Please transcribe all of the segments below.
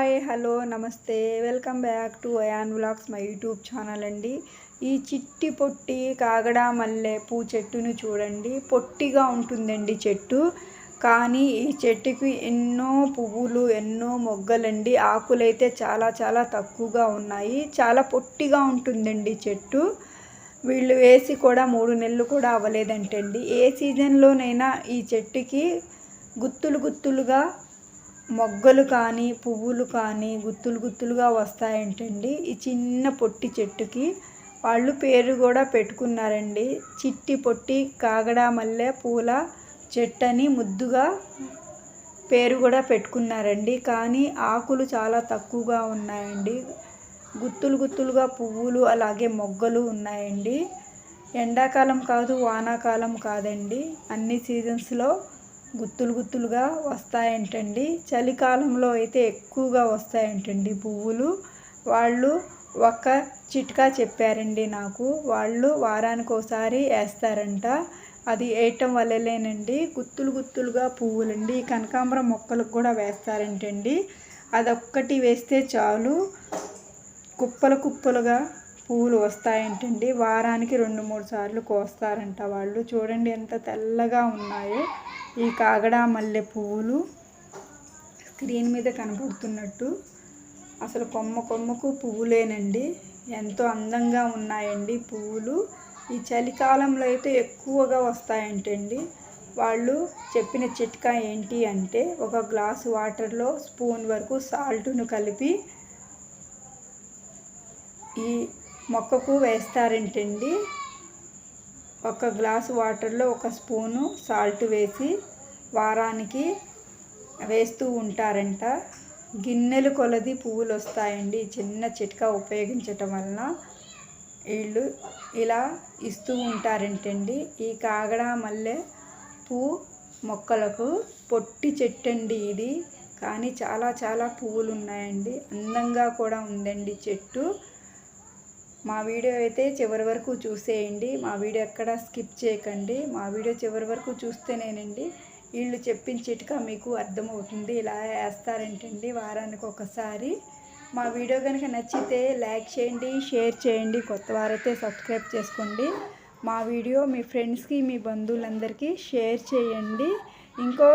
Hi hello నమస్తే. Welcome back to Ayaan vlogs my YouTube channel అండి. ఈ చిట్టి పొట్టి కాగడా మల్లె పూ చెట్టును చూడండి. పొట్టిగా ఉంటుందండి చెట్టు. కానీ ఈ చెట్టుకి ఎన్నో పువ్వులు ఎన్నో మొగ్గలండి. ఆకులైతే చాలా చాలా తక్కువగా ఉన్నాయి. చాలా పొట్టిగా ఉంటుందండి చెట్టు. వీళ్ళు వేసి కూడా మూడు నెలలు కూడా అవ్వలేదంటండి. ఏ సీజన్లోనైనా ఈ చెట్టుకి గుత్తులు గుత్తులుగా మొగ్గలు కానీ పువ్వులు కానీ గుత్తులు గుత్తులుగా వస్తాయంటండి. ఈ చిన్న పొట్టి చెట్టుకి వాళ్ళు పేరు కూడా పెట్టుకున్నారండి. చిట్టి పొట్టి కాగడా మల్లె పూల చెట్టు అని ముద్దుగా పేరు కూడా పెట్టుకున్నారండి. కానీ ఆకులు చాలా తక్కువగా ఉన్నాయండి. గుత్తులు గుత్తులుగా పువ్వులు అలాగే మొగ్గలు ఉన్నాయండి. ఎండాకాలం కాదు వానాకాలం కాదండి. అన్ని సీజన్స్లో గుత్తులు గుత్తులుగా వస్తాయంటండి. చలికాలంలో అయితే ఎక్కువగా వస్తాయంటండి పువ్వులు. వాళ్ళు ఒక్క చిట్కా చెప్పారండి నాకు. వాళ్ళు వారానికి ఒకసారి వేస్తారంట. అది వేయటం వల్లలేనండి గుత్తులు గుత్తులుగా పువ్వులండి. కనకాంబరం మొక్కలకు కూడా వేస్తారంటండి. అదొక్కటి వేస్తే చాలు. కుప్పలు కుప్పలుగా పువ్వులు వస్తాయంటండి. వారానికి రెండు మూడు సార్లు కోస్తారంట వాళ్ళు. చూడండి ఎంత తెల్లగా ఉన్నాయో. ఈ కాగడా మల్లె పువ్వులు స్క్రీన్ మీద కనబడుతున్నట్టు. అసలు కొమ్మ కొమ్మకు పువ్వులేనండి. ఎంతో అందంగా ఉన్నాయండి పువ్వులు. ఈ చలికాలంలో అయితే ఎక్కువగా వస్తాయంటండి. వాళ్ళు చెప్పిన చిట్కా ఏంటి అంటే ఒక గ్లాసు వాటర్లో స్పూన్ వరకు సాల్ట్ను కలిపి ఈ మొక్కకు వేస్తారంటండి. ఒక గ్లాసు వాటర్లో ఒక స్పూను సాల్ట్ వేసి వారానికి వేస్తూ ఉంటారంట. గిన్నెలు కొలది పువ్వులు వస్తాయండి చిన్న చిట్కా ఉపయోగించటం వలన వీళ్ళు ఇలా ఇస్తూ ఉంటారంటండి. ఈ కాగడ మల్లె పువ్వు మొక్కలకు పొట్టి చెట్టండి ఇది. కానీ చాలా చాలా పువ్వులు ఉన్నాయండి అందంగా కూడా ఉందండి చెట్టు. మా వీడియో అయితే చివరి వరకు చూసేయండి. మా వీడియో ఎక్కడ స్కిప్ చేయకండి. మా వీడియో చివరి వరకు చూస్తేనేనండి వీళ్ళు చెప్పిన చిట్కా మీకు అర్థమవుతుంది. ఇలా వేస్తారంటండి వారానికి ఒకసారి. మా వీడియో కనుక నచ్చితే లైక్ చేయండి షేర్ చేయండి కొత్త వారైతే సబ్స్క్రైబ్ చేసుకోండి. మా వీడియో మీ ఫ్రెండ్స్కి మీ బంధువులందరికీ షేర్ చేయండి. ఇంకో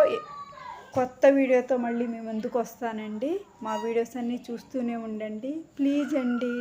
కొత్త వీడియోతో మళ్ళీ మీ ముందుకు వస్తానండి. మా వీడియోస్ అన్నీ చూస్తూనే ఉండండి. ప్లీజ్ అండి.